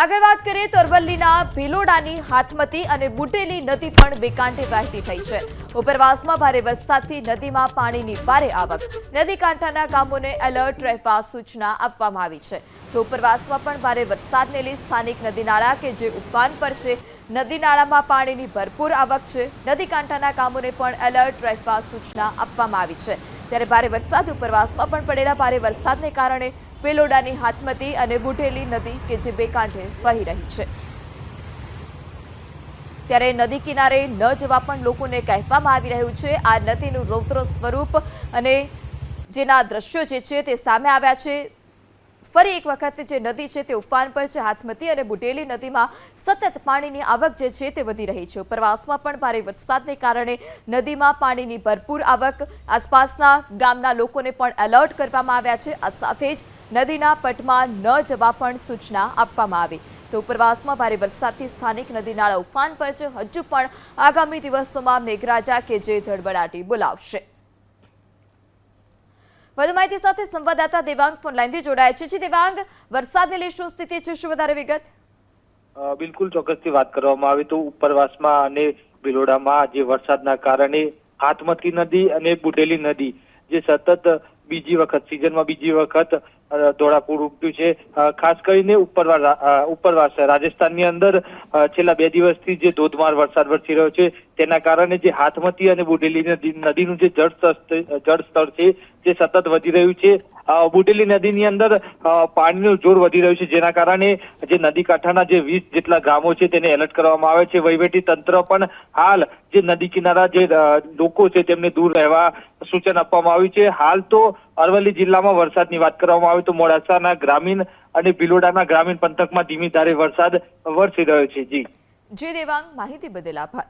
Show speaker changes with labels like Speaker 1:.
Speaker 1: આગળ વાત કરીએ તો અરવલ્લીના ભીલોડાની હાથમતી અને બુટેલી નદી પણ બેકાંઠે વહેતી થઈ છે. ઉપરવાસમાં ભારે વરસાદથી નદીમાં પાણીની ભારે આવક. નદી કાંઠાના ગામોને એલર્ટ રહેવા સૂચના આપવામાં આવી છે. તો ઉપરવાસમાં પણ ભારે વરસાદને લઈ સ્થાનિક નદી નાળા કે જે ઉફાન પર છે નદી નાળામાં પાણીની ભરપૂર આવક છે. નદી કાંઠાના ગામોને પણ એલર્ટ રહેવા સૂચના આપવામાં આવી છે. ત્યારે ભારે વરસાદ ઉપરવાસમાં પણ પડેલા ભારે વરસાદને કારણે પેલોડાની હાથમતી અને બુઢેલી નદી કે જે બે કાંઠે વહી રહી છે. ત્યારે નદી કિનારે ન જવા પણ લોકોને કહેવામાં આવી રહ્યું છે. આ નદીનું રૌદ્ર સ્વરૂપ અને જેના દ્રશ્યો જે છે તે સામે આવ્યા છે. ફરી એક વખત જે નદી છે તે ઉફાન પર છે. હાથમતી અને બુઢેલી નદીમાં સતત પાણીની આવક જે છે તે વધી રહી છે. ઉપરવાસમાં પણ ભારે વરસાદને કારણે નદીમાં પાણીની ભરપૂર આવક આસપાસના ગામના લોકોને પણ એલર્ટ કરવામાં આવ્યા છે. આ સાથે જ નદીના પટમાં ન જવા પણ સૂચના આપવામાં આવી. તો ઉપરવાસમાં ભારે વરસાદથી સ્થાનિક નદી ઉફાન પર છે. હજુ પણ આગામી દિવસોમાં મેઘરાજા કે જે ધડબડાટી બોલાવશે. વધુ માહિતી સાથે સંવાદદાતા દેવાંગ ફોનલાઈનથી જોડાયા છે. દેવાંગ, વરસાદને લઈ શું સ્થિતિ છે. શું વધારે વિગત?
Speaker 2: બિલકુલ ચોક્કસથી વાત કરવામાં આવે. તો ઉપરવાસમાં અને ભિલોડામાં જે વરસાદના કારણે હાથમતી નદી અને બુડેલી નદી જે સતત બીજી વખત સિઝનમાં બીજી વખત ધોળાપુર ધોળાપૂર છે. ખાસ કરીને ઉપરવા અ, ઉપરવાસ રાજસ્થાનની અંદર છેલ્લા બે દિવસથી જે ધોધમાર વરસાદ વરસી રહ્યો છે તેના કારણે જે હાથમતી અને બુઢેલી નદીનું જે જળ જળ છે તે સતત વધી રહ્યું છે. અ, બુઢેલી નદીની અંદર પાણીનું જોર વધી રહ્યું છે જેના કારણે જે નદી કાંઠાના જે વીસ જેટલા ગામો છે તેને એલર્ટ કરવામાં આવે છે. વહીવટી તંત્ર પણ હાલ જે નદી કિનારા જે લોકો છે તેમને દૂર રહેવા સૂચન આપવામાં આવ્યું છે. હાલ તો અરવલ્લી જિલ્લામાં વરસાદની વાત કરવામાં આવે તો મોડાસાના ગ્રામીણ અને ભિલોડાના ગ્રામીણ પંથકમાં ધીમી ધારે વરસાદ વરસી રહ્યો છે. જી.
Speaker 1: જી દેવાંગ માહિતી બદલ આભાર.